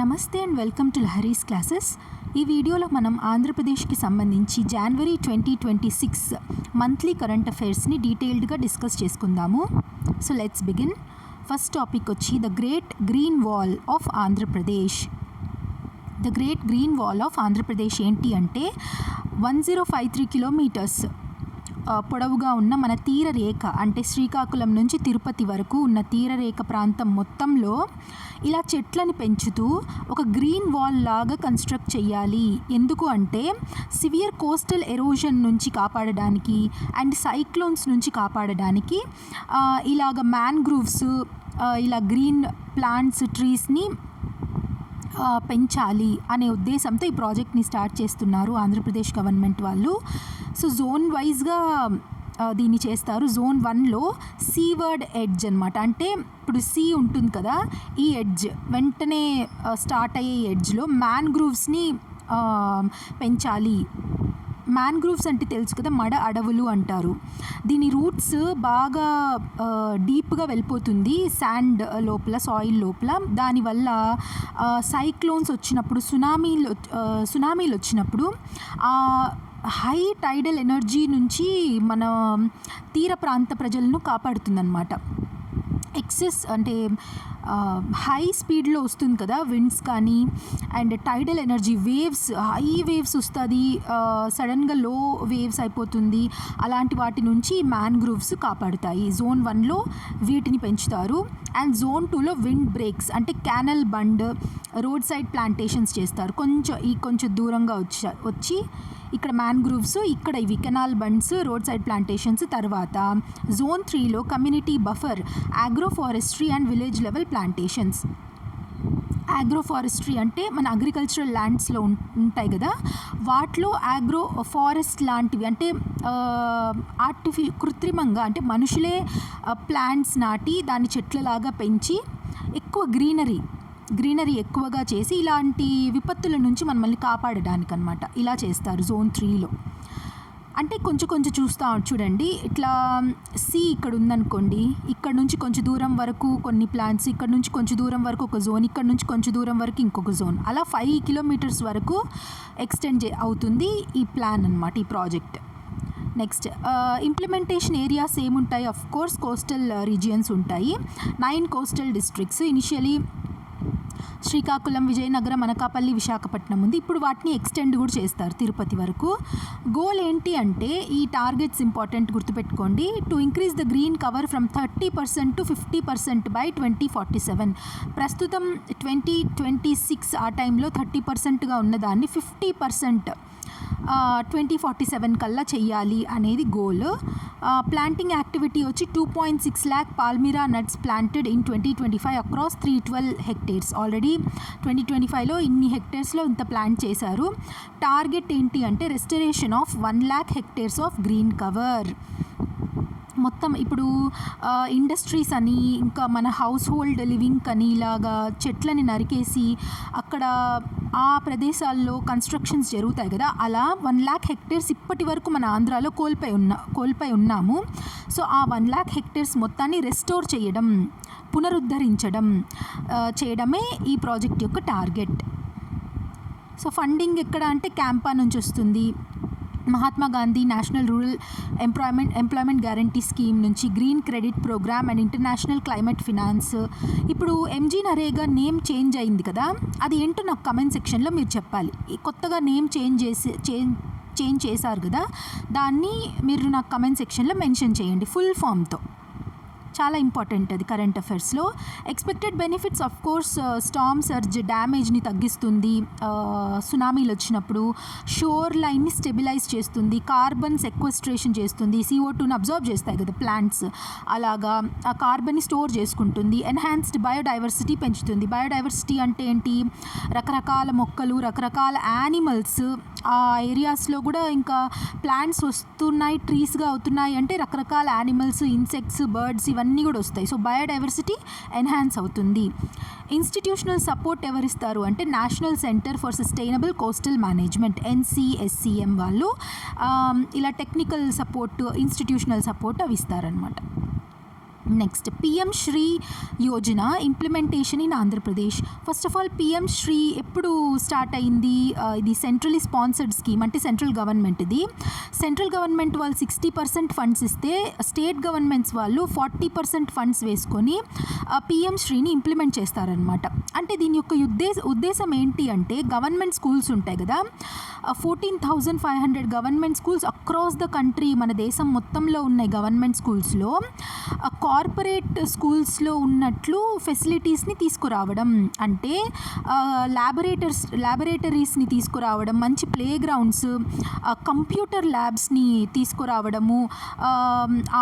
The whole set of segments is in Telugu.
నమస్తే and welcome to Lahari's classes. ఈ వీడియోలో మనం ఆంధ్రప్రదేశ్కి సంబంధించి జనవరి twenty twenty six monthly current అఫైర్స్ని డీటెయిల్డ్గా డిస్కస్ చేసుకుందాము. So let's begin first topic వచ్చి the great green wall of Andhra Pradesh the great green wall of Andhra Pradesh ఏంటి అంటే one zero five three kilometres పొడవుగా ఉన్న మన తీరరేఖ అంటే శ్రీకాకుళం నుంచి తిరుపతి వరకు ఉన్న తీరరేఖ ప్రాంతం మొత్తంలో ఇలా చెట్లను పెంచుతూ ఒక గ్రీన్ వాల్ లాగా కన్స్ట్రక్ట్ చేయాలి ఎందుకు అంటే సివియర్ కోస్టల్ ఎరోజన్ నుంచి కాపాడడానికి అండ్ సైక్లోన్స్ నుంచి కాపాడడానికి ఇలాగ మ్యాన్గ్రూవ్స్ ఇలా గ్రీన్ ప్లాంట్స్ ట్రీస్ని పెంచాలి అనే ఉద్దేశంతో ఈ ప్రాజెక్ట్ని స్టార్ట్ చేస్తున్నారు ఆంధ్రప్రదేశ్ గవర్నమెంట్ వాళ్ళు. సో జోన్ వైజ్గా దీన్ని చేస్తారు. జోన్ వన్లో సీవర్డ్ ఎడ్జ్ అనమాట అంటే ఇప్పుడు సీ ఉంటుంది కదా ఈ ఎడ్జ్. వెంటనే స్టార్ట్ అయ్యే ఎడ్జ్లో మ్యాన్గ్రూవ్స్ని పెంచాలి. మ్యాన్గ్రూవ్స్ అంటే తెలుసు కదా మడ అడవులు అంటారు. దీని రూట్స్ బాగా డీప్గా వెళ్ళిపోతుంది శాండ్ లోపల సాయిల్ లోపల. దానివల్ల సైక్లోన్స్ వచ్చినప్పుడు సునామీలు సునామీలు వచ్చినప్పుడు ఆ హై టైడల్ ఎనర్జీ నుంచి మన తీర ప్రాంత ప్రజలను కాపాడుతుందన్నమాట. ఎక్సెస్ అంటే హై స్పీడ్లో వస్తుంది కదా విండ్స్ కానీ and tidal energy waves high waves వస్తుంది సడన్గా లో వేవ్స్ అయిపోతుంది. అలాంటి వాటి నుంచి మ్యాన్గ్రూవ్స్ కాపాడుతాయి. జోన్ వన్లో వీటిని పెంచుతారు. అండ్ జోన్ టూలో విండ్ బ్రేక్స్ అంటే canal bund road side plantations చేస్తారు. కొంచెం ఈ కొంచెం దూరంగా వచ్చి వచ్చి ఇక్కడ మ్యాన్గ్రూవ్స్ ఇక్కడ ఇవి canal bunds road side plantations తర్వాత. జోన్ త్రీలో community buffer agro forestry and village level plantations agroforestry అంటే మన అగ్రికల్చరల్ ల్యాండ్స్లో ఉంటాయి కదా. వాటిలో ఆగ్రో ఫారెస్ట్ లాంటివి అంటే ఆర్టిఫి కృత్రిమంగా అంటే మనుషులే ప్లాంట్స్ నాటి దాన్ని చెట్లలాగా పెంచి ఎక్కువ గ్రీనరీ గ్రీనరీ ఎక్కువగా చేసి ఇలాంటి విపత్తుల నుంచి మనల్ని కాపాడడానికి అనమాట ఇలా చేస్తారు జోన్ త్రీలో. అంటే కొంచెం కొంచెం చూస్తా చూడండి. ఇట్లా సి ఇక్కడ ఉందనుకోండి. ఇక్కడ నుంచి కొంచెం దూరం వరకు కొన్ని ప్లాంట్స్ ఇక్కడ నుంచి కొంచెం దూరం వరకు ఒక జోన్ ఇక్కడ నుంచి కొంచెం దూరం వరకు ఇంకొక జోన్ అలా ఫైవ్ కిలోమీటర్స్ వరకు ఎక్స్టెండ్ అవుతుంది ఈ ప్లాన్ అనమాట ఈ ప్రాజెక్ట్ నెక్స్ట్ ఇంప్లిమెంటేషన్ ఏరియాస్ ఏముంటాయి? అఫ్ కోర్స్ కోస్టల్ రీజియన్స్ ఉంటాయి. Nine coastal districts initially Srikakulam Vizianagaram Anakapalli Visakhapatnam ఉంది. ఇప్పుడు వాటిని ఎక్స్టెండ్ కూడా చేస్తారు తిరుపతి వరకు. గోల్ ఏంటి అంటే ఈ టార్గెట్స్ ఇంపార్టెంట్ గుర్తుపెట్టుకోండి. To increase the green cover from thirty percent to fifty percent by twenty forty seven. ప్రస్తుతం ట్వంటీ ట్వంటీ సిక్స్ ఆ టైంలో థర్టీ పర్సెంట్గా ఉన్నదాన్ని fifty percent twenty forty seven కల్లా చెయ్యాలి అనేది గోల్. ప్లాంటింగ్ యాక్టివిటీ వచ్చి two point six lakh palmyra nuts planted in twenty twenty five across three twelve hectares. Already already twenty twenty ఫైవ్లో ఇన్ని హెక్టేర్స్లో ఇంత ప్లాన్ చేశారు. టార్గెట్ ఏంటి అంటే restoration of one lakh hectares of green cover మొత్తం ఇప్పుడు ఇండస్ట్రీస్ అని ఇంకా మన హౌస్ హోల్డ్ లివింగ్ అని ఇలాగా చెట్లని నరికేసి అక్కడ ఆ ప్రదేశాల్లో కన్స్ట్రక్షన్స్ జరుగుతాయి కదా అలా వన్ ల్యాక్ హెక్టేర్స్ ఇప్పటి వరకు మన ఆంధ్రాలో కోల్పోయి ఉన్న కోల్పోయి ఉన్నాము. సో ఆ వన్ ల్యాక్ హెక్టేర్స్ మొత్తాన్ని రెస్టోర్ చేయడం పునరుద్ధరించడం చేయడమే ఈ ప్రాజెక్ట్ యొక్క టార్గెట్ సో ఫండింగ్ ఎక్కడ అంటే క్యాంపా నుంచి వస్తుంది. Mahatma Gandhi national rural employment employment guarantee scheme నుంచి green credit programme and international climate finance. ఇప్పుడు ఎంజీ నరేగా నేమ్ చేంజ్ అయింది కదా అది ఏంటో నాకు కమెంట్ సెక్షన్లో మీరు చెప్పాలి. కొత్తగా నేమ్ చేంజ్ చేసి చేంజ్ చేంజ్ చేశారు కదా దాన్ని మీరు నాకు కమెంట్ సెక్షన్లో మెన్షన్ చేయండి ఫుల్ ఫామ్తో. చాలా ఇంపార్టెంట్ అది current అఫైర్స్లో expected benefits of course storm surge డ్యామేజ్ని తగ్గిస్తుంది. Uh, సునామీలు వచ్చినప్పుడు షోర్ లైన్ని స్టెబిలైజ్ చేస్తుంది. కార్బన్ సెక్వెస్ట్రేషన్ చేస్తుంది. సిఓ టూని అబ్జర్వ్ చేస్తాయి కదా ప్లాంట్స్ అలాగా ఆ కార్బన్ని స్టోర్ చేసుకుంటుంది. ఎన్హాన్స్డ్ బయోడైవర్సిటీ పెంచుతుంది. బయోడైవర్సిటీ అంటే ఏంటి? రకరకాల మొక్కలు రకరకాల యానిమల్స్ ఆ ఏరియాస్లో కూడా ఇంకా ప్లాంట్స్ వస్తున్నాయి ట్రీస్గా అవుతున్నాయి అంటే రకరకాల యానిమల్స్ ఇన్సెక్ట్స్ బర్డ్స్ ఇవన్నీ కూడా వస్తాయి. సో బయోడైవర్సిటీ ఎన్హాన్స్ అవుతుంది. ఇన్స్టిట్యూషనల్ సపోర్ట్ ఎవరిస్తారు అంటే national centre for sustainable coastal management NCSCM వాళ్ళు. ఇలా టెక్నికల్ సపోర్ట్ ఇన్స్టిట్యూషనల్ సపోర్ట్ అవి ఇస్తారనమాట next PM Shri Yojana implementation in Andhra Pradesh first of all PM Shri ఎప్పుడు స్టార్ట్ అయింది? ఇది సెంట్రలీ స్పాన్సర్డ్ స్కీమ్ అంటే సెంట్రల్ గవర్నమెంట్ ఇది. సెంట్రల్ గవర్నమెంట్ వాళ్ళు సిక్స్టీ పర్సెంట్ ఫండ్స్ ఇస్తే స్టేట్ గవర్నమెంట్స్ వాళ్ళు ఫార్టీ పర్సెంట్ ఫండ్స్ వేసుకొని పిఎం శ్రీని ఇంప్లిమెంట్ చేస్తారనమాట అంటే దీని యొక్క ఉద్దేశ ఉద్దేశం ఏంటి అంటే గవర్నమెంట్ స్కూల్స్ ఉంటాయి కదా fourteen thousand five hundred government schools across the country మన దేశం మొత్తంలో ఉన్నాయి గవర్నమెంట్ స్కూల్స్లో కార్పొరేట్ స్కూల్స్లో ఉన్నట్లు ఫెసిలిటీస్ని తీసుకురావడం. అంటే ల్యాబొరేటర్స్ ల్యాబొరేటరీస్ని తీసుకురావడం మంచి ప్లే గ్రౌండ్స్ కంప్యూటర్ ల్యాబ్స్ని తీసుకురావడము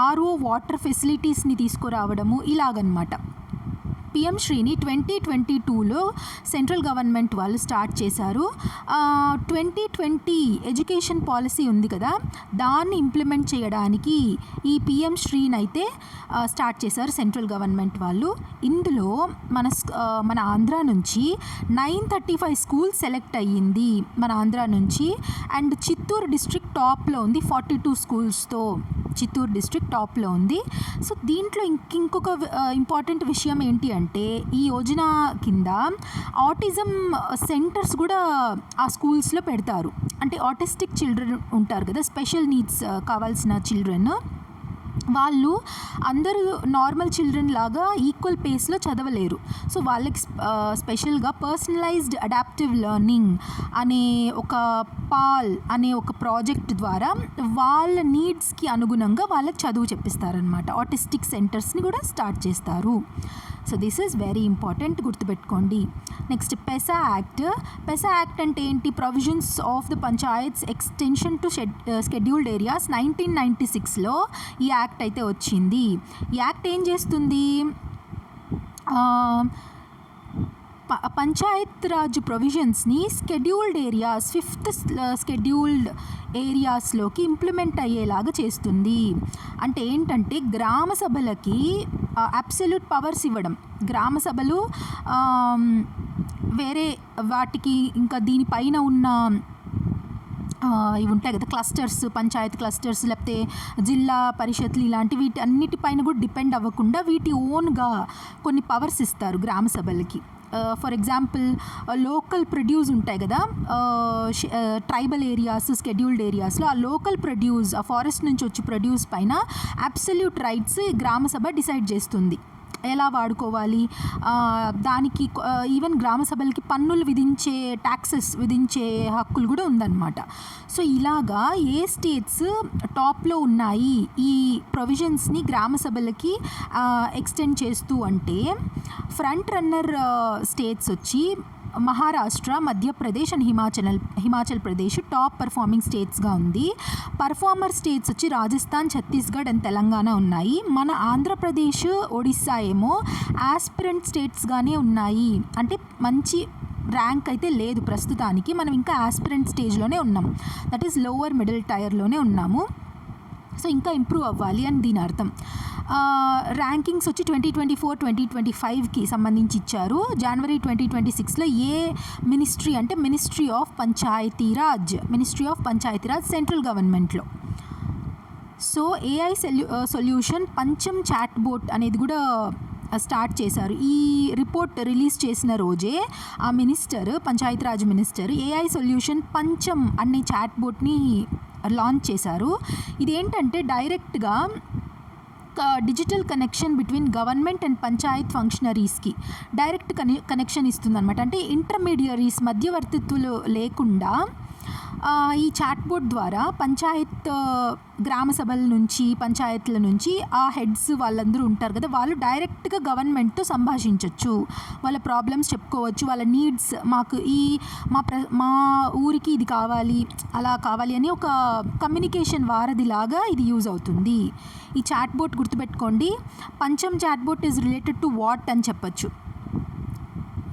ఆర్ఓ వాటర్ ఫెసిలిటీస్ని తీసుకురావడము ఇలాగనమాట. పిఎం శ్రీని ట్వంటీ ట్వంటీ టూలో సెంట్రల్ గవర్నమెంట్ వాళ్ళు స్టార్ట్ చేశారు. ట్వంటీ ట్వంటీ ఎడ్యుకేషన్ పాలసీ ఉంది కదా దాన్ని ఇంప్లిమెంట్ చేయడానికి ఈ పిఎం శ్రీని అయితే స్టార్ట్ చేశారు సెంట్రల్ గవర్నమెంట్ వాళ్ళు. ఇందులో మన మన ఆంధ్ర నుంచి nine thirty five school select అయ్యింది మన ఆంధ్ర నుంచి. అండ్ చిత్తూరు డిస్ట్రిక్ట్ టాప్లో ఉంది ఫార్టీ టూ స్కూల్స్తో చిత్తూరు డిస్ట్రిక్ట్ టాప్లో ఉంది. సో దీంట్లో ఇంక ఇంకొక ఇంపార్టెంట్ విషయం ఏంటి అంటే ఈ యోజన కింద ఆటిజం సెంటర్స్ కూడా ఆ స్కూల్స్లో పెడతారు. అంటే ఆటిస్టిక్ చిల్డ్రన్ ఉంటారు కదా స్పెషల్ నీడ్స్ కావాల్సిన చిల్డ్రన్. వాళ్ళు అందరూ నార్మల్ చిల్డ్రన్ లాగా ఈక్వల్ పేస్లో చదవలేరు. సో వాళ్ళకి స్పెషల్గా పర్సనలైజ్డ్ అడాప్టివ్ లెర్నింగ్ అనే ఒక పాల్ అనే ఒక ప్రాజెక్ట్ ద్వారా వాళ్ళ నీడ్స్కి అనుగుణంగా వాళ్ళకి చదువు చెప్పిస్తారనమాట ఆటిస్టిక్ సెంటర్స్ని కూడా స్టార్ట్ చేస్తారు. So this is very important గుర్తుపెట్టుకోండి. Next PESA act PESA act అంటే ఏంటి? Provisions of the panchayats extension to scheduled areas nineteen ninety సిక్స్లో ఈ యాక్ట్ అయితే వచ్చింది. ఈ యాక్ట్ ఏం చేస్తుంది? Uh, ప- పంచాయత్ రాజ్ ప్రొవిజన్స్ని స్కెడ్యూల్డ్ ఏరియాస్ ఫిఫ్త్ స్కెడ్యూల్డ్ ఏరియాస్లోకి ఇంప్లిమెంట్ అయ్యేలాగా చేస్తుంది. అంటే ఏంటంటే గ్రామ సభలకి అబ్సల్యూట్ పవర్స్ ఇవ్వడం. గ్రామ సభలు వేరే వాటికి ఇంకా దీనిపైన ఉన్న ఇవి ఉంటాయి కదా క్లస్టర్స్ పంచాయత్ క్లస్టర్స్ లేకపోతే జిల్లా పరిషత్లు ఇలాంటి వీటి అన్నిటిపైన కూడా డిపెండ్ అవ్వకుండా వీటి ఓన్గా కొన్ని పవర్స్ ఇస్తారు గ్రామ సభలకి. ఫర్ ఎగ్జాంపుల్ లోకల్ ప్రొడ్యూస్ ఉంటాయి కదా ట్రైబల్ ఏరియాస్ స్కెడ్యూల్డ్ ఏరియాస్లో ఆ లోకల్ ప్రొడ్యూస్ ఆ ఫారెస్ట్ నుంచి వచ్చి ప్రొడ్యూస్ పైన అబ్సల్యూట్ రైట్స్ గ్రామ సభ డిసైడ్ చేస్తుంది. ఎలా వాడుకోవాలి? దానికి ఈవెన్ గ్రామ సభలకి పన్నులు విధించే ట్యాక్సెస్ విధించే హక్కులు కూడా ఉందన్నమాట. సో ఇలాగా ఏ స్టేట్స్ టాప్లో ఉన్నాయి? ఈ ప్రొవిజన్స్ని గ్రామ సభలకి ఎక్స్టెండ్ చేస్తూ అంటే ఫ్రంట్ రన్నర్ స్టేట్స్ వచ్చి Maharashtra Madhya Pradesh and Himachal Himachal Pradesh top performing స్టేట్స్గా ఉంది. పర్ఫార్మర్ స్టేట్స్ వచ్చి రాజస్థాన్ ఛత్తీస్గఢ్ అండ్ తెలంగాణ ఉన్నాయి. మన ఆంధ్రప్రదేశ్ ఒడిస్సా ఏమో ఆస్పిరెంట్ స్టేట్స్గానే ఉన్నాయి. అంటే మంచి ర్యాంక్ అయితే లేదు ప్రస్తుతానికి. మనం ఇంకా ఆస్పిరెంట్ స్టేజ్లోనే ఉన్నాం. దట్ ఈస్ లోవర్ మిడిల్ టైర్లోనే ఉన్నాము. సో ఇంకా ఇంప్రూవ్ అవ్వాలి అని దీని అర్థం. ర్యాంకింగ్స్ వచ్చి twenty twenty four twenty twenty ఫైవ్కి సంబంధించి ఇచ్చారు. జనవరి ట్వంటీ ట్వంటీ సిక్స్లో ఏ మినిస్ట్రీ అంటే ministry of Panchayati Raj ministry of Panchayati Raj central గవర్నమెంట్లో so AI solution solution Pancham chatbot అనేది కూడా స్టార్ట్ చేశారు. ఈ రిపోర్ట్ రిలీజ్ చేసిన రోజే ఆ minister Panchayati Raj minister AI solution Pancham అనే చాట్ బోట్ని లాంచ్ చేశారు. ఇదేంటంటే డైరెక్ట్గా digital connection between government and panchayat ఫంక్షనరీస్కి direct కనె కనెక్షన్ ఇస్తుందన్నమాట. అంటే ఇంటర్మీడియరీస్ మధ్యవర్తిత్వులు లేకుండా ఈ చాట్ బోర్డ్ ద్వారా పంచాయత్ గ్రామ సభల నుంచి పంచాయత్ల నుంచి ఆ హెడ్స్ వాళ్ళందరూ ఉంటారు కదా వాళ్ళు డైరెక్ట్గా గవర్నమెంట్తో సంభాషించవచ్చు వాళ్ళ ప్రాబ్లమ్స్ చెప్పుకోవచ్చు వాళ్ళ నీడ్స్ మాకు ఈ మా ప్ర మా ఊరికి ఇది కావాలి అలా కావాలి అని ఒక కమ్యూనికేషన్ వారధిలాగా ఇది యూజ్ అవుతుంది. ఈ చాట్ గుర్తుపెట్టుకోండి. Pancham chatbot is related to what అని చెప్పచ్చు.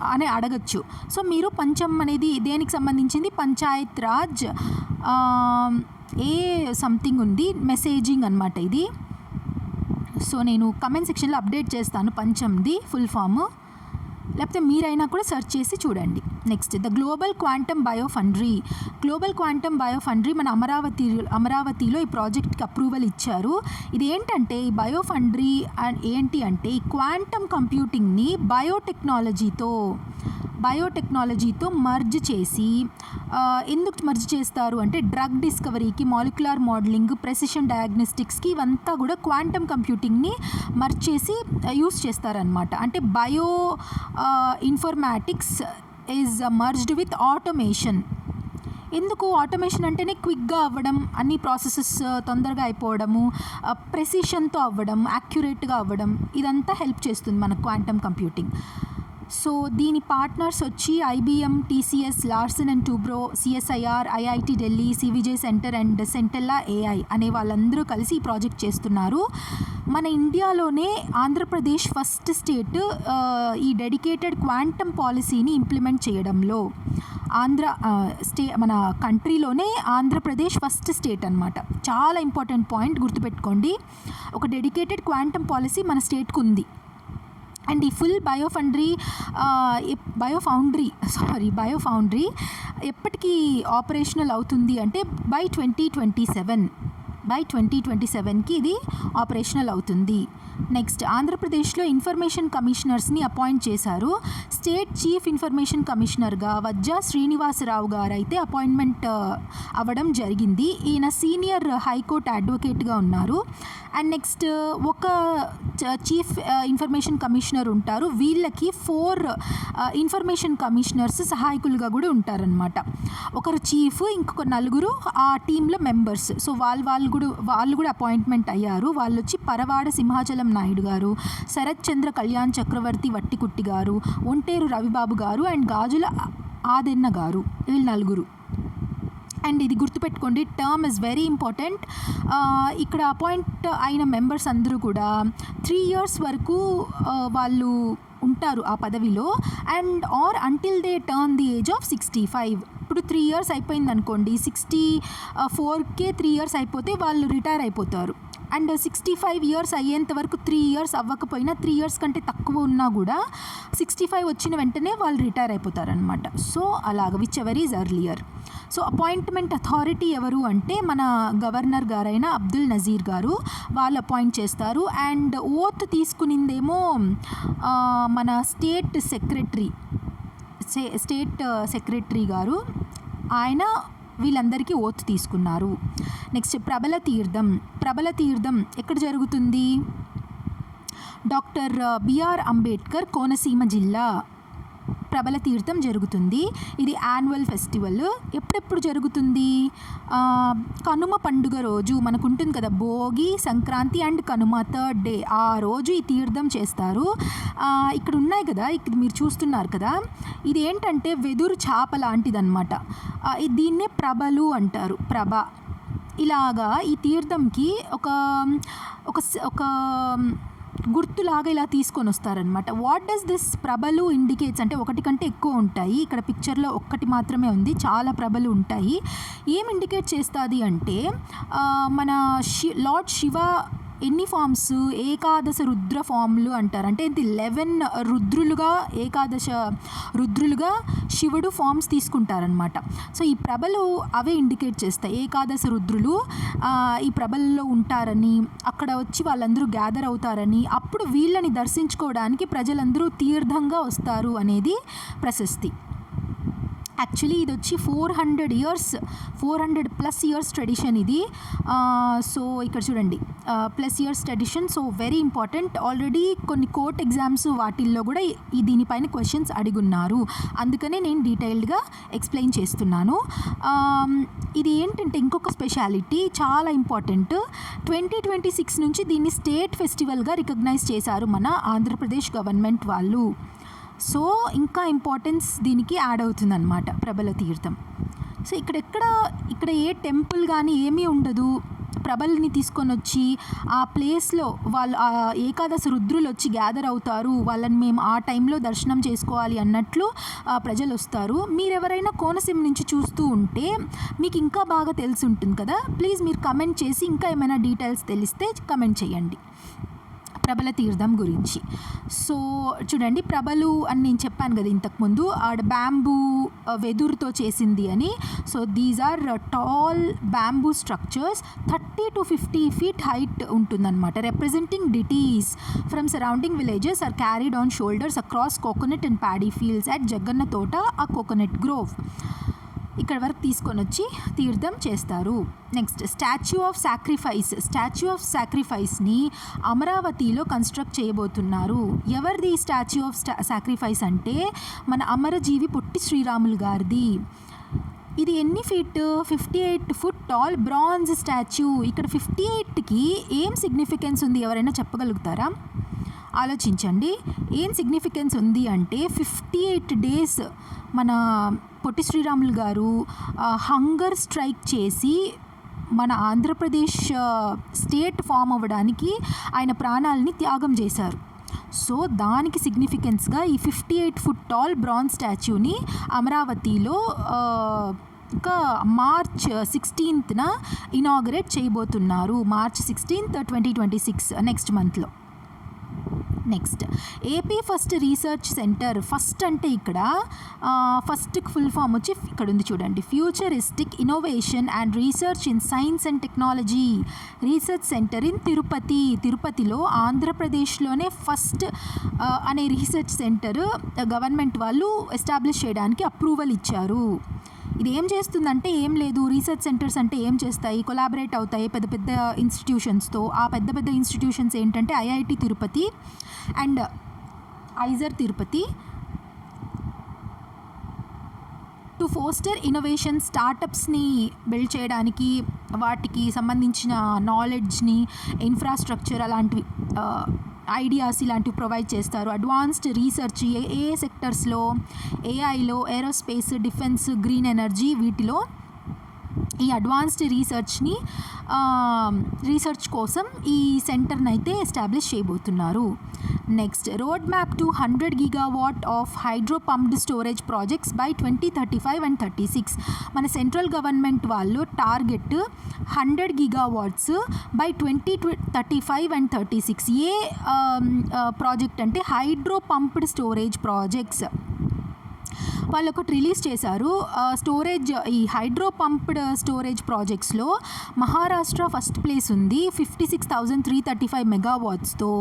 అని అడగచ్చు. సో మీరు పంచం అనేది దేనికి సంబంధించింది? పంచాయత్ రాజ్ ఏ సంథింగ్ ఉంది? మెసేజింగ్ అనమాట ఇది. సో నేను కమెంట్ సెక్షన్లో అప్డేట్ చేస్తాను పంచంది ఫుల్ ఫామ్. లేకపోతే మీరైనా కూడా సెర్చ్ చేసి చూడండి. Next the global quantum bio foundry global quantum bio foundry మన అమరావతి అమరావతిలో ఈ ప్రాజెక్ట్కి అప్రూవల్ ఇచ్చారు. ఇది ఏంటంటే ఈ బయో ఫండ్రీ అండ్ ఏంటి అంటే ఈ క్వాంటమ్ కంప్యూటింగ్ని బయోటెక్నాలజీతో బయోటెక్నాలజీతో మర్జ్ చేసి ఎందుకు మర్జ్ చేస్తారు అంటే డ్రగ్ డిస్కవరీకి మాలిక్యులర్ మోడలింగ్ ప్రెసిషన్ డయాగ్నోస్టిక్స్కి ఇవంతా కూడా క్వాంటమ్ కంప్యూటింగ్ని మర్జ్ చేసి యూస్ చేస్తారనమాట అంటే bioinformatics is merged with automation ఎందుకు ఆటోమేషన్ అంటేనే క్విక్గా అవ్వడం అన్ని ప్రాసెసెస్ uh, తొందరగా అయిపోవడము uh, ప్రెసిషన్తో అవ్వడం యాక్యురేట్గా అవ్వడం ఇదంతా హెల్ప్ చేస్తుంది మన క్వాంటమ్ కంప్యూటింగ్ సో దీని పార్ట్నర్స్ వచ్చి IBM TCS Larsen and Toubro CSIR IIT Delhi CVJ centre and centella AI అనే వాళ్ళందరూ కలిసి ఈ ప్రాజెక్ట్ చేస్తున్నారు. మన ఇండియాలోనే ఆంధ్రప్రదేశ్ ఫస్ట్ స్టేట్ ఈ డెడికేటెడ్ క్వాంటమ్ పాలసీని ఇంప్లిమెంట్ చేయడంలో. ఆంధ్ర స్టే మన కంట్రీలోనే ఆంధ్రప్రదేశ్ ఫస్ట్ స్టేట్ అనమాట చాలా ఇంపార్టెంట్ పాయింట్ గుర్తుపెట్టుకోండి. ఒక డెడికేటెడ్ క్వాంటమ్ పాలసీ మన స్టేట్కి ఉంది. అండ్ ఈ ఫుల్ బయోఫండ్రీ బయోఫౌండ్రీ సారీ బయోఫౌండ్రీ ఎప్పటికీ ఆపరేషనల్ అవుతుంది అంటే by twenty twenty seven by twenty twenty సెవెన్కి ఇది ఆపరేషనల్ అవుతుంది. నెక్స్ట్ ఆంధ్రప్రదేశ్లో ఇన్ఫర్మేషన్ కమిషనర్స్ని అపాయింట్ చేశారు. స్టేట్ చీఫ్ ఇన్ఫర్మేషన్ కమిషనర్గా వజ్జా శ్రీనివాసరావు గారు అయితే అపాయింట్మెంట్ అవ్వడం జరిగింది. ఈయన సీనియర్ హైకోర్టు అడ్వకేట్గా ఉన్నారు. అండ్ నెక్స్ట్ ఒక చ- చీఫ్ ఇన్ఫర్మేషన్ కమిషనర్ ఉంటారు. వీళ్ళకి ఫోర్ ఇన్ఫర్మేషన్ కమిషనర్స్ సహాయకులుగా కూడా ఉంటారనమాట ఒకరు చీఫ్ ఇంకొక నలుగురు ఆ టీంలో మెంబర్స్. సో వాళ్ళు వాళ్ళు కూడా వాళ్ళు కూడా అపాయింట్మెంట్ అయ్యారు. వాళ్ళు వచ్చి పరవాడ సింహాచలం నాయుడు గారు శరత్ చంద్ర కళ్యాణ్ చక్రవర్తి వట్టికుట్టి గారు ఒంటేరు రవిబాబు గారు అండ్ గాజుల ఆదెన్న గారు వీళ్ళు నలుగురు. అండ్ ఇది గుర్తుపెట్టుకోండి టర్మ్ ఇస్ వెరీ ఇంపార్టెంట్. ఇక్కడ అపాయింట్ అయిన మెంబర్స్ అందరూ కూడా త్రీ ఇయర్స్ వరకు వాళ్ళు ఉంటారు ఆ పదవిలో. And are until they turn the age of sixty five. ఇప్పుడు త్రీ ఇయర్స్ అయిపోయింది అనుకోండి సిక్స్టీ ఫోర్కే త్రీ ఇయర్స్ అయిపోతే వాళ్ళు రిటైర్ అయిపోతారు. అండ్ సిక్స్టీ ఫైవ్ ఇయర్స్ అయ్యేంత వరకు త్రీ ఇయర్స్ అవ్వకపోయినా త్రీ ఇయర్స్ కంటే తక్కువ ఉన్నా కూడా సిక్స్టీ ఫైవ్ వచ్చిన వెంటనే వాళ్ళు రిటైర్ అయిపోతారనమాట సో అలాగ whichever is earlier so appointment authority ఎవరు అంటే మన గవర్నర్ గారైన అబ్దుల్ నజీర్ గారు. వాళ్ళు అపాయింట్ చేస్తారు. అండ్ ఓత్ తీసుకునిందేమో మన స్టేట్ సెక్రటరీ స్టేట్ సెక్రటరీ గారు. ఆయన వీళ్ళందరికీ ఓత్ తీసుకున్నారు. నెక్స్ట్ ప్రబల తీర్థం. ప్రబల తీర్థం ఎక్కడ జరుగుతుంది? డాక్టర్ బిఆర్ అంబేద్కర్ కోనసీమ జిల్లా. ప్రబల తీర్థం జరుగుతుంది. ఇది యాన్యువల్ ఫెస్టివల్ ఎప్పుడెప్పుడు జరుగుతుంది? కనుమ పండుగ రోజు మనకు ఉంటుంది కదా Bhogi Sankranti and Kanuma third day. ఆ రోజు ఈ తీర్థం చేస్తారు. ఇక్కడ ఉన్నాయి కదా ఇక్కడ మీరు చూస్తున్నారు కదా. ఇది ఏంటంటే వెదురు చాప లాంటిదన్నమాట. దీన్నే ప్రభలు అంటారు. ప్రభ ఇలాగా ఈ తీర్థంకి ఒక ఒక స- ఒక గుర్తులాగా ఇలా తీసుకొని వస్తారనమాట వాట్ డస్ దిస్ ప్రభలు ఇండికేట్స్ అంటే ఒకటి కంటే ఎక్కువ ఉంటాయి. ఇక్కడ పిక్చర్లో ఒక్కటి మాత్రమే ఉంది. చాలా ప్రభలు ఉంటాయి. ఏం ఇండికేట్ చేస్తుంది అంటే మన శి లార్డ్ శివ ఎన్ని ఫామ్స్? ఏకాదశ రుద్ర ఫామ్లు అంటారు. అంటే ఇది లెవెన్ రుద్రులుగా ఏకాదశ రుద్రులుగా శివుడు ఫామ్స్ తీసుకుంటారనమాట సో ఈ ప్రభలు అవే ఇండికేట్ చేస్తాయి. ఏకాదశ రుద్రులు ఈ ప్రభల్లో ఉంటారని అక్కడ వచ్చి వాళ్ళందరూ గ్యాదర్ అవుతారని అప్పుడు వీళ్ళని దర్శించుకోవడానికి ప్రజలందరూ తీర్థంగా వస్తారు అనేది ప్రశస్తి. యాక్చువల్లీ ఇది వచ్చి four hundred years four hundred plus years tradition ఇది. సో ఇక్కడ చూడండి. Plus years tradition so very important already కొన్ని కోర్ట్ ఎగ్జామ్స్ వాటిల్లో కూడా ఈ దీనిపైన క్వశ్చన్స్ అడిగున్నారు. అందుకనే నేను డీటెయిల్డ్గా ఎక్స్ప్లెయిన్ చేస్తున్నాను. ఇది ఏంటంటే ఇంకొక స్పెషాలిటీ చాలా ఇంపార్టెంట్ ట్వంటీ ట్వంటీ సిక్స్ నుంచి దీన్ని స్టేట్ ఫెస్టివల్గా రికగ్నైజ్ చేశారు మన ఆంధ్రప్రదేశ్ గవర్నమెంట్ వాళ్ళు. సో ఇంకా ఇంపార్టెన్స్ దీనికి యాడ్ అవుతుందన్నమాట ప్రబల తీర్థం. సో ఇక్కడ ఎక్కడ ఇక్కడ ఏ టెంపుల్ కానీ ఏమీ ఉండదు. ప్రభల్ని తీసుకొని వచ్చి ఆ ప్లేస్లో వాళ్ళు ఆ ఏకాదశ రుద్రులు వచ్చి గ్యాదర్ అవుతారు. వాళ్ళని మేము ఆ టైంలో దర్శనం చేసుకోవాలి అన్నట్లు ప్రజలు వస్తారు. మీరు ఎవరైనా కోనసీమ నుంచి చూస్తూ ఉంటే మీకు ఇంకా బాగా తెలిసి ఉంటుంది కదా. ప్లీజ్ మీరు కమెంట్ చేసి ఇంకా ఏమైనా డీటెయిల్స్ తెలిస్తే కమెంట్ చేయండి. ప్రబల తీర్థం గురించి. సో చూడండి ప్రభలు అని నేను చెప్పాను కదా ఇంతకుముందు ఆడ బ్యాంబూ వెదురుతో చేసింది అని. So these are tall bamboo structures thirty to fifty feet height ఉంటుందన్నమాట. Representing deities from surrounding villages are carried on shoulders across coconut and paddy fields at Jagganna Thota ఆ కోకోనట్ గ్రోవ్ ఇక్కడ వరకు తీసుకొని వచ్చి తీర్థం చేస్తారు. Next statue of sacrifice statue of సాక్రిఫైస్ని అమరావతిలో కన్స్ట్రక్ట్ చేయబోతున్నారు. ఎవరిది స్టాచ్యూ ఆఫ్ సాక్రిఫైస్ అంటే? మన అమరజీవి పొట్టి శ్రీరాములు గారిది. ఇది ఎన్ని feet fifty eight foot tall bronze statue ఇక్కడ ఫిఫ్టీ ఎయిట్కి ఏం సిగ్నిఫికెన్స్ ఉంది? ఎవరైనా చెప్పగలుగుతారా? ఆలోచించండి. ఏం సిగ్నిఫికెన్స్ ఉంది అంటే ఫిఫ్టీ ఎయిట్ డేస్ మన పొట్టి శ్రీరాములు గారు హంగర్ స్ట్రైక్ చేసి మన ఆంధ్రప్రదేశ్ స్టేట్ ఫామ్ అవ్వడానికి ఆయన ప్రాణాలని త్యాగం చేశారు. సో దానికి సిగ్నిఫికెన్స్గా ఈ fifty eight foot tall bronze స్టాచ్యూని అమరావతిలో ఆ, ఇంకా మార్చ్ సిక్స్టీన్త్న ఇనాగరేట్ చేయబోతున్నారు. March sixteenth twenty twenty six next మంత్లో next AP first research centre first అంటే ఇక్కడ ఫస్ట్ ఫుల్ ఫామ్ వచ్చి ఇక్కడ ఉంది చూడండి. Futuristic innovation and research in science and technology research centre in Tirupati తిరుపతిలో ఆంధ్రప్రదేశ్లోనే ఫస్ట్ అనే రీసెర్చ్ సెంటర్ గవర్నమెంట్ వాళ్ళు ఎస్టాబ్లిష్ చేయడానికి అప్రూవల్ ఇచ్చారు. ఇది ఏం చేస్తుందంటే ఏం లేదు రీసెర్చ్ సెంటర్స్ అంటే ఏం చేస్తాయి కొలాబరేట్ అవుతాయి పెద్ద పెద్ద ఇన్స్టిట్యూషన్స్తో ఆ పెద్ద పెద్ద ఇన్స్టిట్యూషన్స్ ఏంటంటే IIT Tirupati and IISER Tirupati to foster innovation స్టార్టప్స్ని build చేయడానికి వాటికి సంబంధించిన నాలెడ్జ్ని ఇన్ఫ్రాస్ట్రక్చర్ అలాంటివి ఐడియాస్ ఇలాంటివి ప్రొవైడ్ చేస్తారు. అడ్వాన్స్డ్ రీసెర్చ్ ఏ ఏ సెక్టర్స్లో ఏఐలో ఏరోస్పేస్ డిఫెన్స్ గ్రీన్ ఎనర్జీ వీటిలో ఈ అడ్వాన్స్డ్ రీసెర్చ్ని రీసెర్చ్ కోసం ఈ సెంటర్ని అయితే ఎస్టాబ్లిష్ చేయబోతున్నారు. Next road map to hundred gigawatt of hydro pumped storage projects by twenty thirty five and thirty six. మన సెంట్రల్ గవర్నమెంట్ వాళ్ళు target hundred gigawatts by twenty thirty five and thirty six. A project అంటే హైడ్రో పంప్డ్ స్టోరేజ్ ప్రాజెక్ట్స్. వాళ్ళు ఒకటి రిలీజ్ చేశారు. స్టోరేజ్ ఈ హైడ్రో పంప్డ్ స్టోరేజ్ ప్రాజెక్ట్స్లో మహారాష్ట్ర ఫస్ట్ ప్లేస్ ఉంది fifty six thousand three thirty five మెగావాట్స్తో.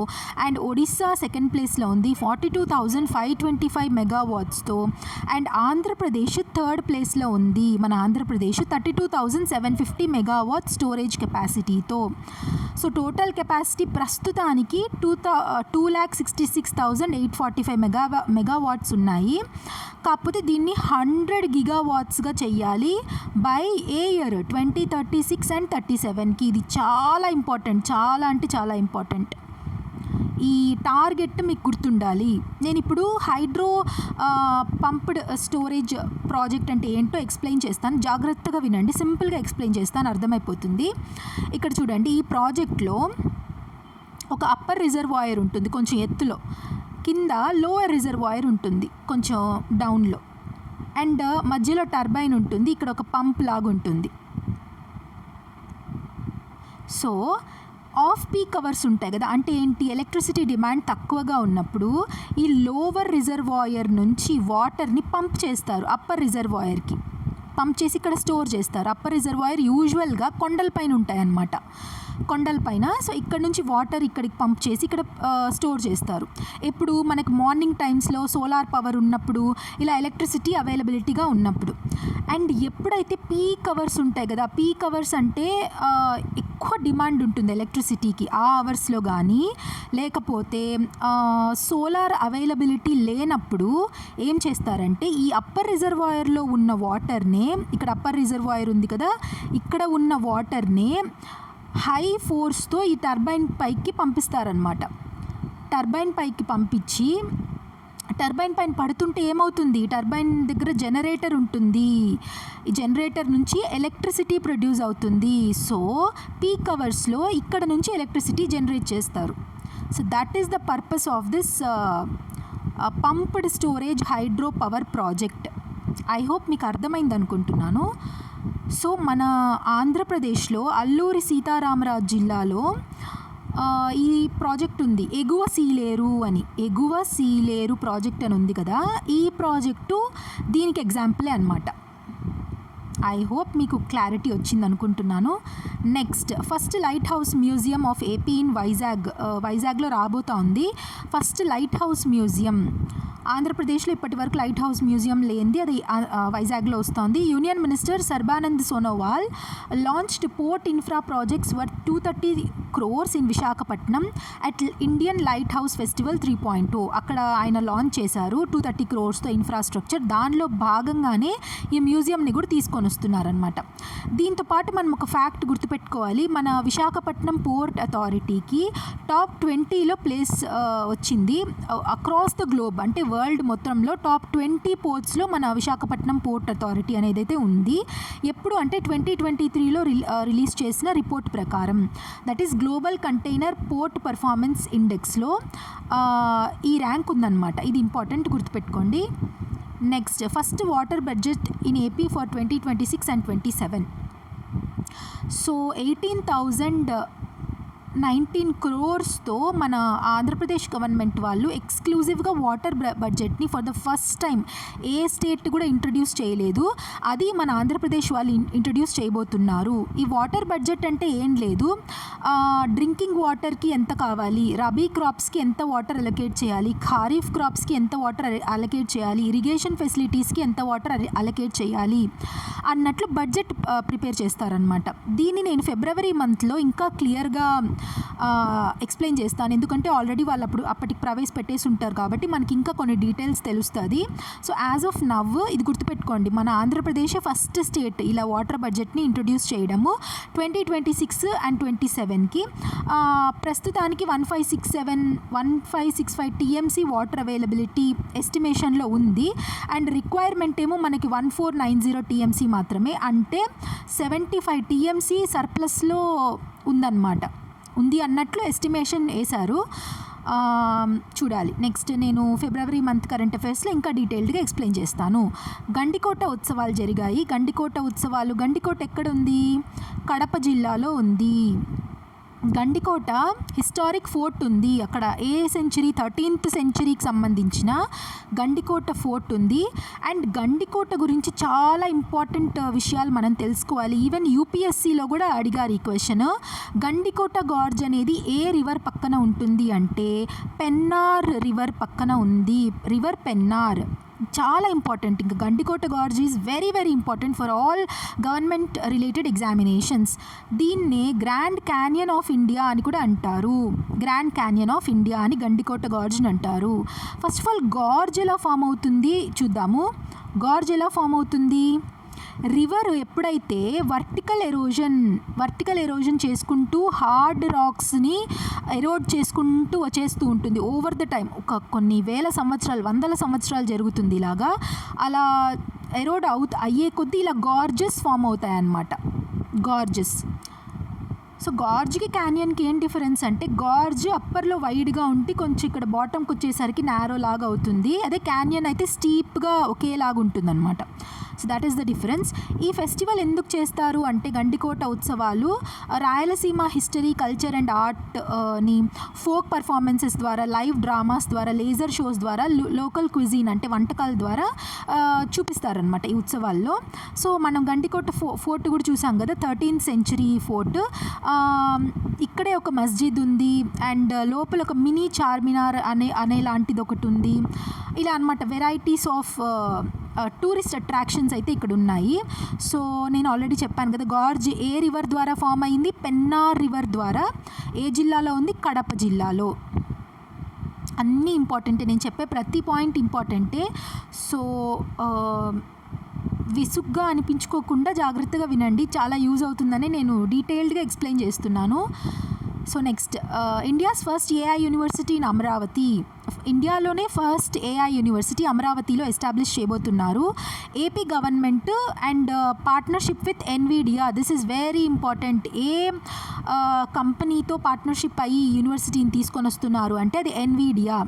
And Odisha second ప్లేస్లో ఉంది forty two thousand five twenty five మెగావాట్స్తో. And Andhra Pradesh third ప్లేస్లో ఉంది మన Andhra Pradesh thirty two thousand seven fifty megawatt storage కెపాసిటీతో. So total capacity ప్రస్తుతానికి two thou two lakh sixty six thousand eight forty five mega megawatts ఉన్నాయి. కాకపోతే దీన్ని హండ్రెడ్ గిగావాట్స్గా చెయ్యాలి. By a year? Twenty thirty six and thirty సెవెన్కి. ఇది చాలా ఇంపార్టెంట్. చాలా అంటే చాలా ఇంపార్టెంట్. ఈ టార్గెట్ మీకు గుర్తుండాలి. నేను ఇప్పుడు హైడ్రో పంప్డ్ స్టోరేజ్ ప్రాజెక్ట్ అంటే ఏంటో ఎక్స్ప్లెయిన్ చేస్తాను. జాగ్రత్తగా వినండి. సింపుల్గా ఎక్స్ప్లెయిన్ చేస్తాను. అర్థమైపోతుంది. ఇక్కడ చూడండి. ఈ ప్రాజెక్ట్లో ఒక అప్పర్ రిజర్వాయర్ ఉంటుంది. కొంచెం ఎత్తులో. కింద లోయర్ రిజర్వాయర్ ఉంటుంది. కొంచెం డౌన్లో. అండ్ మధ్యలో టర్బైన్ ఉంటుంది ఇక్కడ ఒక పంప్ లాగా ఉంటుంది. సో ఆఫ్ పీక్ అవర్స్ ఉంటాయి కదా అంటే ఏంటి? ఎలక్ట్రిసిటీ డిమాండ్ తక్కువగా ఉన్నప్పుడు ఈ లోవర్ రిజర్వాయర్ నుంచి వాటర్ని పంప్ చేస్తారు అప్పర్ రిజర్వాయర్కి. పంప్ చేసి ఇక్కడ స్టోర్ చేస్తారు అప్పర్ రిజర్వాయర్ యూజువల్గా కొండలపైన ఉంటాయన్నమాట. కొండలపైన సో ఇక్కడ నుంచి వాటర్ ఇక్కడికి పంప్ చేసి ఇక్కడ స్టోర్ చేస్తారు. ఎప్పుడు మనకు మార్నింగ్ టైమ్స్లో సోలార్ పవర్ ఉన్నప్పుడు ఇలా ఎలక్ట్రిసిటీ అవైలబిలిటీగా ఉన్నప్పుడు. అండ్ ఎప్పుడైతే పీక్ అవర్స్ ఉంటాయి కదా పీక్ అవర్స్ అంటే ఎక్కువ డిమాండ్ ఉంటుంది ఎలక్ట్రిసిటీకి. ఆ అవర్స్లో కానీ లేకపోతే సోలార్ అవైలబిలిటీ లేనప్పుడు ఏం చేస్తారంటే ఈ అప్పర్ రిజర్వాయర్లో ఉన్న వాటర్నే ఇక్కడ అప్పర్ రిజర్వాయర్ ఉంది కదా ఇక్కడ ఉన్న వాటర్నే హై ఫోర్స్తో ఈ టర్బైన్ పైకి పంపిస్తారనమాట టర్బైన్ పైకి పంపించి టర్బైన్ పైన పడుతుంటే ఏమవుతుంది? టర్బైన్ దగ్గర జనరేటర్ ఉంటుంది. ఈ జనరేటర్ నుంచి ఎలక్ట్రిసిటీ ప్రొడ్యూస్ అవుతుంది. సో పీక్ అవర్స్లో ఇక్కడ నుంచి ఎలక్ట్రిసిటీ జనరేట్ చేస్తారు. So that is the purpose of this pumped storage hydro power project I hope మీకు అర్థమైంది అనుకుంటున్నాను సో మన ఆంధ్రప్రదేశ్లో అల్లూరి సీతారామరాజు జిల్లాలో ఈ ప్రాజెక్ట్ ఉంది. ఎగువ సీలేరు అని. ఎగువ సీలేరు ప్రాజెక్ట్ అని ఉంది కదా. ఈ ప్రాజెక్టు దీనికి ఎగ్జాంపులే అనమాట ఐ హోప్ మీకు క్లారిటీ వచ్చింది అనుకుంటున్నాను. Next first lighthouse museum of AP in Vizag వైజాగ్లో రాబోతా ఉంది. ఫస్ట్ లైట్ హౌస్ మ్యూజియం ఆంధ్రప్రదేశ్లో ఇప్పటి వరకు లైట్ హౌస్ మ్యూజియం లేనిది అది వైజాగ్లో వస్తోంది. Union minister Sarbanand Sonowal launched port infra projects worth two thirty crores in Visakhapatnam at Indian lighthouse festival three point two అక్కడ ఆయన లాంచ్ చేశారు టూ థర్టీ క్రోర్స్తో ఇన్ఫ్రాస్ట్రక్చర్. దానిలో భాగంగానే ఈ మ్యూజియంని కూడా తీసుకొని వస్తున్నారనమాట దీంతో పాటు మనం ఒక ఫ్యాక్ట్ గుర్తుపెట్టుకోవాలి. మన విశాఖపట్నం పోర్ట్ అథారిటీకి టాప్ ట్వంటీలో ప్లేస్ వచ్చింది. అక్రాస్ ద గ్లోబ్ అంటే వరల్డ్ మొత్తంలో టాప్ ట్వంటీ పోర్ట్స్లో మన విశాఖపట్నం పోర్ట్ అథారిటీ అనేది అయితే ఉంది. ఎప్పుడు అంటే ట్వంటీ ట్వంటీ త్రీలో రిలీజ్ చేసిన రిపోర్ట్ ప్రకారం. That is global container port performance ఇండెక్స్లో ఈ ర్యాంక్ ఉందన్నమాట. ఇది ఇంపార్టెంట్ గుర్తుపెట్టుకోండి. Next first water budget in AP for twenty twenty six and twenty seven. So eighteen thousand nineteen క్రోర్స్తో మన ఆంధ్రప్రదేశ్ గవర్నమెంట్ వాళ్ళు ఎక్స్క్లూజివ్గా వాటర్ బడ్జెట్ని for the first time A state కూడా ఇంట్రడ్యూస్ చేయలేదు. అది మన ఆంధ్రప్రదేశ్ వాళ్ళు ఇంట్రడ్యూస్ చేయబోతున్నారు. ఈ వాటర్ బడ్జెట్ అంటే ఏం లేదు. డ్రింకింగ్ వాటర్కి ఎంత కావాలి? రబీ క్రాప్స్కి ఎంత వాటర్ అలొకేట్ చేయాలి? ఖారీఫ్ క్రాప్స్కి ఎంత వాటర్ అలొకేట్ చేయాలి? ఇరిగేషన్ ఫెసిలిటీస్కి ఎంత వాటర్ అలొకేట్ చేయాలి? అన్నట్లు బడ్జెట్ ప్రిపేర్ చేస్తారనమాట దీన్ని నేను ఫిబ్రవరి మంత్లో ఇంకా క్లియర్గా ఎక్స్ప్లెయిన్ చేస్తాను. ఎందుకంటే ఆల్రెడీ వాళ్ళు అప్పుడు అప్పటికి ప్రవేశపెట్టేసి ఉంటారు కాబట్టి మనకి ఇంకా కొన్ని డీటెయిల్స్ తెలుస్తుంది. సో యాజ్ ఆఫ్ నవ్ ఇది గుర్తుపెట్టుకోండి. మన ఆంధ్రప్రదేశ్ ఫస్ట్ స్టేట్ ఇలా వాటర్ బడ్జెట్ని ఇంట్రొడ్యూస్ చేయడము twenty twenty six and twenty సెవెన్కి ప్రస్తుతానికి one five six seven one five six five TMC water availability ఎస్టిమేషన్లో ఉంది. అండ్ రిక్వైర్మెంట్ ఏమో మనకి one four nine zero TMC మాత్రమే. అంటే సెవెంటీ ఫైవ్ టీఎంసీ సర్ప్లస్లో ఉందన్నమాట. ఉంది అన్నట్లు ఎస్టిమేషన్ వేశారు. చూడాలి. నెక్స్ట్ నేను ఫిబ్రవరి మంత్ కరెంట్ అఫైర్స్లో ఇంకా డీటెయిల్డ్గా ఎక్స్ప్లెయిన్ చేస్తాను. గండికోట ఉత్సవాలు జరిగాయి. గండికోట ఉత్సవాలు గండికోట ఎక్కడ ఉంది? కడప జిల్లాలో ఉంది. గండికోట హిస్టారిక్ ఫోర్ట్ ఉంది. అక్కడ ఏ సెంచరీ? థర్టీన్త్ సెంచరీకి సంబంధించిన గండికోట ఫోర్ట్ ఉంది. అండ్ గండికోట గురించి చాలా ఇంపార్టెంట్ విషయాలు మనం తెలుసుకోవాలి. ఈవెన్ యూపీఎస్సిలో కూడా అడిగారు ఈ క్వశ్చన్. గండికోట గార్జ్ అనేది ఏ రివర్ పక్కన ఉంటుంది అంటే పెన్నార్ రివర్ పక్కన ఉంది. రివర్ పెన్నార్. చాలా ఇంపార్టెంట్ ఇంకా Gandikota gorge is very very important for all government related examinations దీన్నే గ్రాండ్ క్యానియన్ ఆఫ్ ఇండియా అని కూడా అంటారు. గ్రాండ్ క్యానియన్ ఆఫ్ ఇండియా అని గండికోట గార్జ్ని అంటారు. ఫస్ట్ ఆఫ్ ఆల్ గార్జ్ ఎలా ఫామ్ అవుతుంది చూద్దాము. గార్జ్ ఎలా ఫామ్ అవుతుంది. రివర్ ఎప్పుడైతే వర్టికల్ ఎరోజన్ వర్టికల్ ఎరోజన్ చేసుకుంటూ హార్డ్ రాక్స్ని ఎరోడ్ చేసుకుంటూ వచ్చేస్తూ ఉంటుంది. ఓవర్ ద టైం ఒక కొన్ని వేల సంవత్సరాలు వందల సంవత్సరాలు జరుగుతుంది ఇలాగా. అలా ఎరోడ్ అవు అయ్యే కొద్దీ ఇలా గార్జెస్ ఫామ్ అవుతాయన్నమాట. గార్జెస్ సో గార్జ్కి క్యానియన్కి ఏం డిఫరెన్స్ అంటే గార్జ్ అప్పర్లో వైడ్గా ఉండి కొంచెం ఇక్కడ బాటమ్కి వచ్చేసరికి నారో లాగా అవుతుంది. అదే క్యానియన్ అయితే స్టీప్గా ఒకేలాగా ఉంటుందన్నమాట so that is the difference ఈ ఫెస్టివల్ ఎందుకు చేస్తారు అంటే గండికోట ఉత్సవాలు రాయలసీమ హిస్టరీ కల్చర్ అండ్ ఆర్ట్ని ఫోక్ పర్ఫార్మెన్సెస్ ద్వారా లైవ్ డ్రామాస్ ద్వారా లేజర్ షోస్ ద్వారా లోకల్ క్విజీన్ అంటే వంటకాల ద్వారా uh, చూపిస్తారనమాట ఈ ఉత్సవాల్లో. సో మనం గండికోట ఫో ఫోర్ట్ కూడా చూసాం కదా థర్టీన్త్ సెంచరీ ఫోర్ట్. ఇక్కడే ఒక మస్జిద్ ఉంది అండ్ లోపల ఒక మినీ చార్మినార్ అనే అనే లాంటిది ఒకటి ఉంది. ఇలా అనమాట వెరైటీస్ ఆఫ్ టూరిస్ట్ అట్రాక్షన్స్ అయితే ఇక్కడ ఉన్నాయి సో నేను ఆల్రెడీ చెప్పాను కదా గార్జ్ ఏ రివర్ ద్వారా ఫామ్ అయింది? పెన్నార్ రివర్ ద్వారా. ఏ జిల్లాలో ఉంది? కడప జిల్లాలో. అన్నీ ఇంపార్టెంటే నేను చెప్పే ప్రతి పాయింట్ ఇంపార్టెంటే సో విసుగ్గా అనిపించుకోకుండా జాగ్రత్తగా వినండి. చాలా యూజ్ అవుతుందని నేను డీటెయిల్డ్గా ఎక్స్ప్లెయిన్ చేస్తున్నాను. So next India's first AI university in Amaravati ఇండియాలోనే ఫస్ట్ ఏఐ యూనివర్సిటీ అమరావతిలో ఎస్టాబ్లిష్ చేయబోతున్నారు. AP government and partnership with Nvidia this is very important ఏ కంపెనీతో పార్ట్నర్షిప్ అయ్యి యూనివర్సిటీని తీసుకొని వస్తున్నారు. అంటే అది Nvidia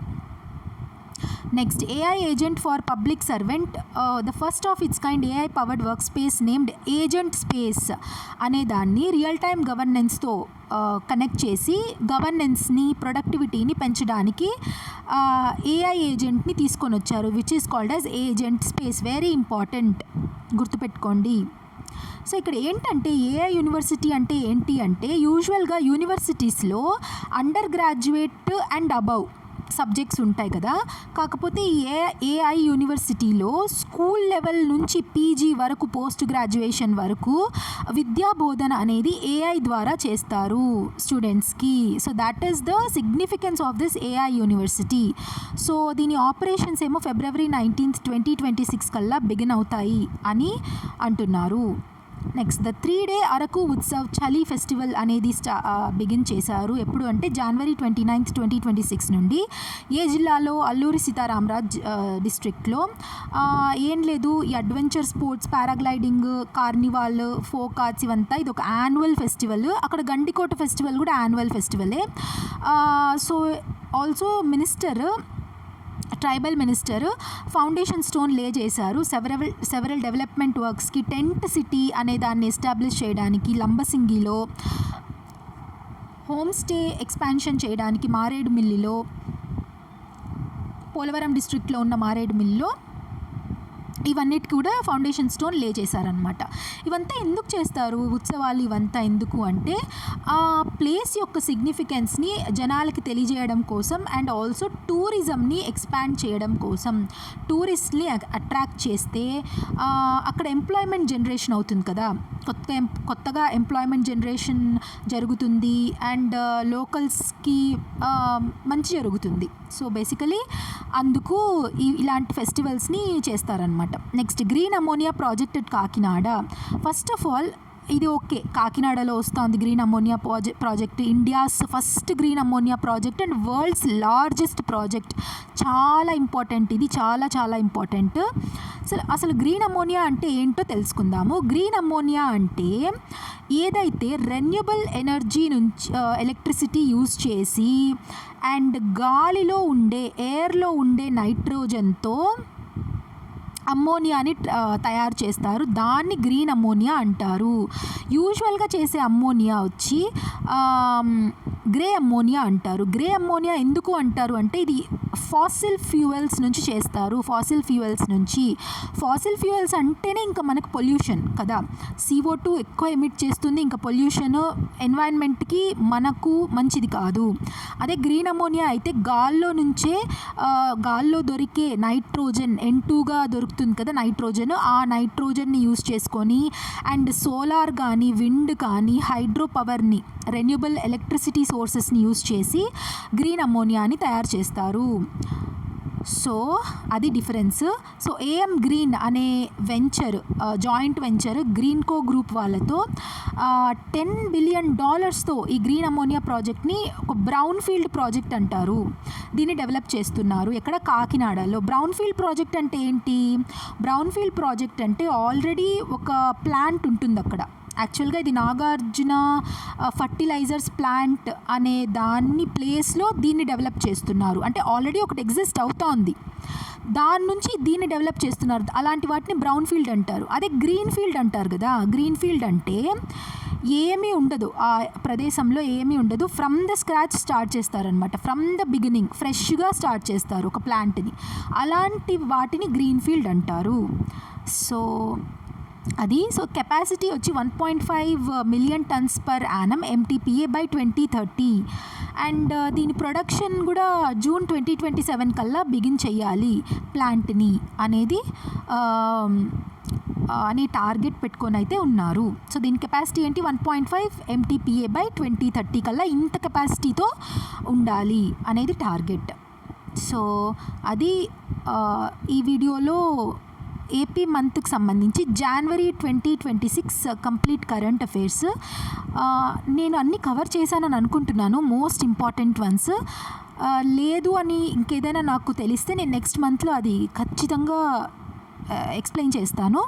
next AI agent for public servant the first of its kind AI powered workspace named agent space అనే దాన్ని రియల్ టైమ్ గవర్నెన్స్తో కనెక్ట్ చేసి గవర్నెన్స్ని ప్రొడక్టివిటీని పెంచడానికి ఏఐ ఏజెంట్ని తీసుకొని వచ్చారు which is called as agent space very important గుర్తుపెట్టుకోండి. సో ఇక్కడ ఏంటంటే ఏఐ యూనివర్సిటీ అంటే ఏంటి అంటే యూజువల్గా యూనివర్సిటీస్లో undergraduate and above subjects ఉంటాయి కదా. కాకపోతే ఏ ఏఐ యూనివర్సిటీలో స్కూల్ లెవెల్ నుంచి పీజీ వరకు పోస్ట్ గ్రాడ్యుయేషన్ వరకు విద్యా బోధన అనేది ఏఐ ద్వారా చేస్తారు స్టూడెంట్స్కి. So that is the significance of this AI university. So దీని ఆపరేషన్స్ ఏమో February nineteenth twenty twenty six కల్లా బిగిన్ అవుతాయి అని అంటున్నారు. Next the three day Araku Utsav Chali festival అనేది స్టా బిగిన్ చేశారు. ఎప్పుడు అంటే January twenty ninth twenty twenty six నుండి. ఏ జిల్లాలో? అల్లూరి సీతారామరాజ్ డిస్ట్రిక్ట్లో ఏం లేదు. ఈ adventure sports paragliding carnival folk arts ఇవంతా ఇది ఒక యాన్యువల్ ఫెస్టివల్ అక్కడ గండికోట ఫెస్టివల్ కూడా annual ఫెస్టివలే so also minister tribal minister foundation stone lay చేశారు. సెవరల్ సెవరల్ డెవలప్మెంట్ వర్క్స్కి టెంట్ సిటీ అనే దాన్ని ఎస్టాబ్లిష్ చేయడానికి లంబసింగిలో హోమ్ స్టే ఎక్స్పాన్షన్ చేయడానికి మారేడుమిల్లిలో పోలవరం డిస్ట్రిక్ట్లో ఉన్న మారేడుమిల్లిలో ఇవన్నిటికి కూడా ఫౌండేషన్ స్టోన్ లే చేశారనమాట ఇవంతా ఎందుకు చేస్తారు? ఉత్సవాలు ఇవంతా ఎందుకు అంటే ఆ ప్లేస్ యొక్క సిగ్నిఫికెన్స్ని జనాలకి తెలియజేయడం కోసం అండ్ ఆల్సో టూరిజంని ఎక్స్పాండ్ చేయడం కోసం. టూరిస్ట్ని అట్రాక్ట్ చేస్తే అక్కడ ఎంప్లాయ్మెంట్ జనరేషన్ అవుతుంది కదా. కొత్త కొత్తగా ఎంప్లాయ్మెంట్ జనరేషన్ జరుగుతుంది అండ్ లోకల్స్కి మంచి జరుగుతుంది. సో బేసికలీ అందుకు ఈ ఇలాంటి ఫెస్టివల్స్ని చేస్తారనమాట next green ammonia project at Kakinada. First of all ఇది ఓకే. కాకినాడలో వస్తుంది green ammonia project project. India's first green ammonia project and world's largest project. చాలా ఇంపార్టెంట్ ఇది. చాలా చాలా ఇంపార్టెంట్. అసలు అసలు గ్రీన్ అమ్మోనియా అంటే ఏంటో తెలుసుకుందాము. గ్రీన్ అమ్మోనియా అంటే ఏదైతే రెన్యూబుల్ ఎనర్జీ నుంచి ఎలక్ట్రిసిటీ యూజ్ చేసి అండ్ గాలిలో ఉండే ఎయిర్లో ఉండే నైట్రోజన్తో అమ్మోనియాని తయారు చేస్తారు. దాన్ని గ్రీన్ అమ్మోనియా అంటారు. యూజువల్గా చేసే అమ్మోనియా వచ్చి గ్రే అమ్మోనియా అంటారు. గ్రే అమ్మోనియా ఎందుకు అంటారు అంటే ఇది ఫాసిల్ ఫ్యూయల్స్ నుంచి చేస్తారు. ఫాసిల్ ఫ్యూయల్స్ నుంచి. ఫాసిల్ ఫ్యూయల్స్ అంటేనే ఇంకా మనకు పొల్యూషన్ కదా. సిఓ టూ ఎక్కువ ఎమిట్ చేస్తుంది. ఇంకా పొల్యూషన్ ఎన్వైర్న్మెంట్కి మనకు మంచిది కాదు. అదే గ్రీన్ అమోనియా అయితే గాల్లో నుంచే గాల్లో దొరికే నైట్రోజన్ ఎన్ టూగా దొరుకుతుంది కదా నైట్రోజన్. ఆ నైట్రోజన్ని యూస్ చేసుకొని అండ్ సోలార్ కానీ విండ్ కానీ హైడ్రో పవర్ని రెన్యూబుల్ ఎలక్ట్రిసిటీ సోర్సెస్ని యూస్ చేసి గ్రీన్ అమ్మోనియాని తయారు చేస్తారు. సో అది డిఫరెన్స్ సో ఏఎం గ్రీన్ అనే venture joint venture green co group వాళ్ళతో టెన్ బిలియన్ డాలర్స్తో ఈ గ్రీన్ అమోనియా ప్రాజెక్ట్ని ఒక బ్రౌన్ ఫీల్డ్ ప్రాజెక్ట్ అంటారు. దీన్ని డెవలప్ చేస్తున్నారు. ఎక్కడ? కాకినాడలో. బ్రౌన్ ఫీల్డ్ ప్రాజెక్ట్ అంటే ఏంటి? బ్రౌన్ ఫీల్డ్ ప్రాజెక్ట్ అంటే ఆల్రెడీ ఒక ప్లాంట్ ఉంటుంది అక్కడ యాక్చువల్గా ఇది నాగార్జున ఫర్టిలైజర్స్ ప్లాంట్ అనే దాన్ని ప్లేస్లో దీన్ని డెవలప్ చేస్తున్నారు. అంటే ఆల్రెడీ ఒకటి ఎగ్జిస్ట్ అవుతా ఉంది దాని నుంచి దీన్ని డెవలప్ చేస్తున్నారు. అలాంటి వాటిని బ్రౌన్ ఫీల్డ్ అంటారు. అదే గ్రీన్ ఫీల్డ్ అంటారు కదా. గ్రీన్ ఫీల్డ్ అంటే ఏమీ ఉండదు. ఆ ప్రదేశంలో ఏమీ ఉండదు. ఫ్రమ్ ద స్క్రాచ్ స్టార్ట్ చేస్తారనమాట ఫ్రమ్ ద బిగినింగ్ ఫ్రెష్గా స్టార్ట్ చేస్తారు ఒక ప్లాంట్ని. అలాంటి వాటిని గ్రీన్ ఫీల్డ్ అంటారు. సో అది? సో కెపాసిటీ వచ్చి one point five million tons per annum MTPA by twenty thirty and దీని ప్రొడక్షన్ కూడా జూన్ ట్వంటీ ట్వంటీ సెవెన్ కల్లా బిగిన్ చేయాలి ప్లాంట్ని అనేది um, uh, అనే అని టార్గెట్ పెట్టుకొని అయితే ఉన్నారు. సో దీని కెపాసిటీ ఏంటి? One point five MTPA by twenty thirty కల్లా ఇంత కెపాసిటీతో ఉండాలి అనేది టార్గెట్ సో అది uh, ఈ వీడియోలో ఏపీ మంత్కి సంబంధించి January twenty twenty six complete current affairs నేను అన్ని కవర్ చేశానని అనుకుంటున్నాను మోస్ట్ ఇంపార్టెంట్ వన్స్ లేదు అని ఇంకేదైనా నాకు తెలిస్తే నేను నెక్స్ట్ మంత్లో అది ఖచ్చితంగా uh, ఎక్స్ప్లెయిన్ చేస్తాను.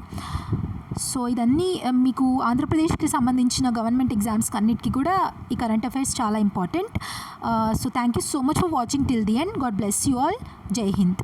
సో ఇదన్నీ uh, మీకు ఆంధ్రప్రదేశ్కి సంబంధించిన గవర్నమెంట్ ఎగ్జామ్స్కి అన్నిటికీ కూడా ఈ కరెంట్ అఫైర్స్ చాలా important so thank you so much for watching till the end God bless you all జై హింద్